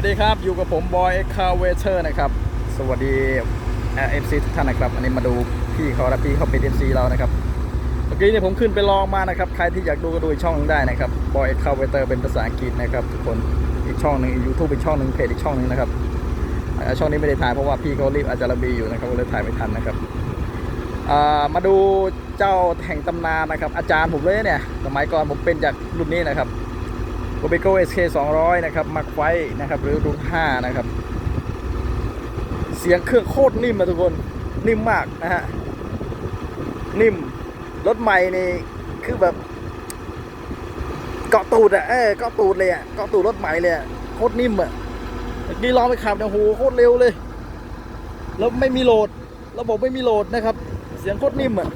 วัสดีครับ อยู่กับผมบอยคาเวเชอร์นะครับ สวัสดีเอฟซีทุกท่านนะครับ อันนี้มาดูพี่เขาและพี่เขาเป็นเอฟซีเรานะครับ เมื่อกี้เนี่ยผมขึ้นไปลองมานะครับ ใครที่อยากดูก็ดูช่องหนึงได้นะครับบอยคาเวเตอร์เป็นภาษาอังกฤษนะครับทุกคน อีกช่องหนึ่งยูทูบอีกช่องหนึ่งเพจอีกช่องหนึ่งนะครับ ช่องนี้ไม่ได้ถ่ายเพราะว่าพี่เขารีบอาจารบีอยู่นะครับก็เลยถ่ายไม่ทันนะครับ มาดูเจ้าแห่งตำนานนะครับ อาจารย์ผมเลยเนี่ย สมัยก่อนผมเป็นจากรุ่นนี้นะครับ โกเบโก SK 200นะครับมักไว้นะครับหรือรุ่น5นะครับ เสียงเครื่องโคตรนิ่มนะทุกคนนิ่มมากนะฮะนิ่มรถใหม่นี่คือแบบเกาะตูดอะเออเกาะตูดเลยอะเกาะตูดรถใหม่เลยอะโคตรนิ่มอะเมื่อกี้ลองไปขับเนี่ยโหโคตรเร็วเลย แล้วไม่มีโหลด ระบบไม่มีโหลดนะครับ เสียงโคตรนิ่มอะ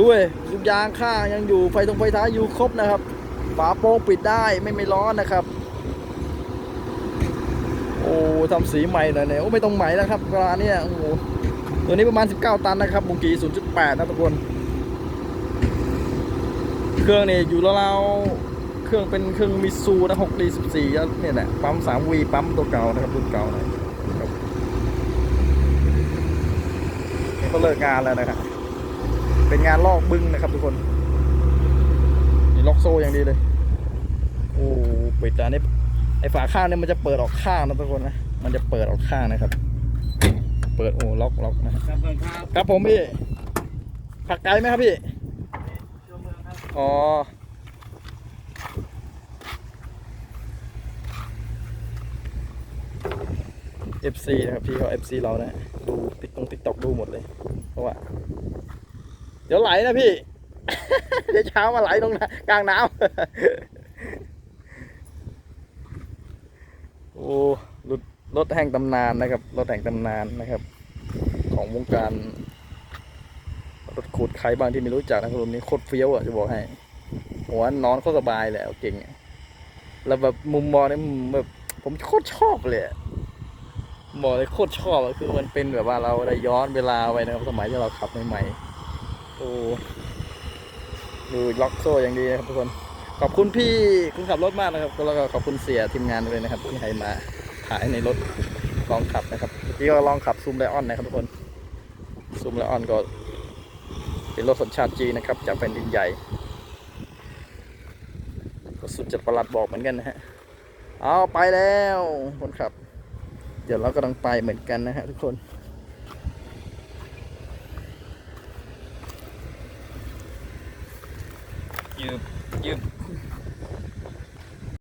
ด้วยลูกยางข้างยังอยู่ไฟตรงไฟท้ายอยู่ครบนะครับ ฝาโปร่งปิดได้ไม่ไม่ร้อนนะครับ โอ้ทำสีใหม่หน่อยเนี่ยโอ้ไม่ต้องใหม่แล้วครับร้านเนี้ยโอ้โหตัวนี้ประมาณ 19 ตันนะครับบุกี0.8 นะทุกคน เครื่องนี่อยู่แล้วเราๆเครื่องเป็นเครื่องมิซูนะ6 d 14เนี่ยแหละปั๊ม 3V ปั๊มตัวเก่านะครับรุ่นเก่านะครับก็เลิกงานแล้วนะครับ เป็นงานลอกบึ้งนะครับทุกคนนี่ล็อกโซ่อย่างดีเลย โอ้ปิดอันนี้ไอฝาข้างเนี่ยมันจะเปิดออกข้างนะทุกคนนะมันจะเปิดออกข้างนะครับ เปิดโอ้ล็อกล็อกนะครับครับผมพี่ผักไกลไหมครับพี่อ๋อ FC นะครับพี่เขา FC เรานะดูติ๊กตงติ๊กตอกดูหมดเลย เดี๋ยวไหลนะพี่ เดี๋ยวเช้ามาไหลตรงน้ำกลางน้ำ โอ้รถรถแห่งตำนานนะครับ รถแห่งตำนานนะครับ ของวงการรถขูดใครบ้างที่ไม่รู้จักนะครับรุ่นนี้โคตรเฟี้ยวอะจะบอกให้ หัวนอนโคตรสบายเลยอะเก่งอะแล้วแบบมุมมองเนี่ยแบบผมโคตรชอบเลยอะบอกเลยโคตรชอบคือมันเป็นแบบว่าเราได้ย้อนเวลาไปนะครับสมัยที่เราขับใหม่ๆ โอ้ดูล็อกโซ่อย่างดีนะครับทุกคน ขอบคุณพี่คุณขับรถมากนะครับ แล้วก็ขอบคุณเสียทีมงานด้วยนะครับ ที่ให้มาถ่ายในรถลองขับนะครับเมื่อกี้ก็ลองขับซูมไลออนนะครับทุกคนซูมไลออนก็เป็นรถสัญชาติจีนนะครับ จากแผ่นดินใหญ่ก็สุดจัดประหลัดบอกเหมือนกันนะฮะเอาไปแล้วคนขับ เดี๋ยวเรากำลังไปเหมือนกันนะฮะทุกคน you you